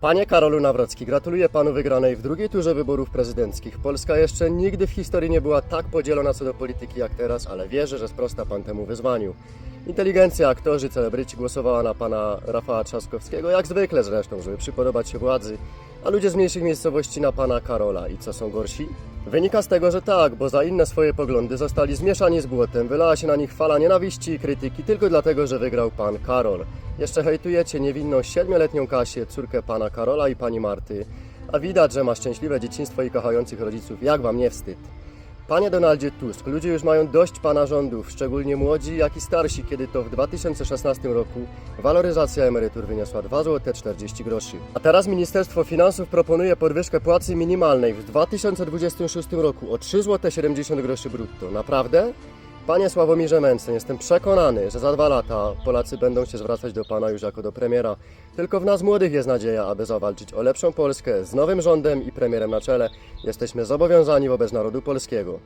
Panie Karolu Nawrocki, gratuluję panu wygranej w drugiej turze wyborów prezydenckich. Polska jeszcze nigdy w historii nie była tak podzielona co do polityki jak teraz, ale wierzę, że sprosta pan temu wyzwaniu. Inteligencja, aktorzy, celebryci głosowała na pana Rafała Trzaskowskiego, jak zwykle zresztą, żeby przypodobać się władzy, a ludzie z mniejszych miejscowości na pana Karola. I co są gorsi? Wynika z tego, że tak, bo za inne swoje poglądy zostali zmieszani z błotem, wylała się na nich fala nienawiści i krytyki tylko dlatego, że wygrał pan Karol. Jeszcze hejtujecie niewinną siedmioletnią Kasię, córkę pana Karola i pani Marty, a widać, że ma szczęśliwe dzieciństwo i kochających rodziców. Jak wam nie wstyd? Panie Donaldzie Tusk, ludzie już mają dość pana rządów, szczególnie młodzi, jak i starsi, kiedy to w 2016 roku waloryzacja emerytur wyniosła 2 zł 40 groszy. A teraz Ministerstwo Finansów proponuje podwyżkę płacy minimalnej w 2026 roku o 3 zł 70 groszy brutto. Naprawdę? Panie Sławomirze Mencen, jestem przekonany, że za dwa lata Polacy będą się zwracać do Pana już jako do premiera. Tylko w nas młodych jest nadzieja, aby zawalczyć o lepszą Polskę z nowym rządem i premierem na czele. Jesteśmy zobowiązani wobec narodu polskiego.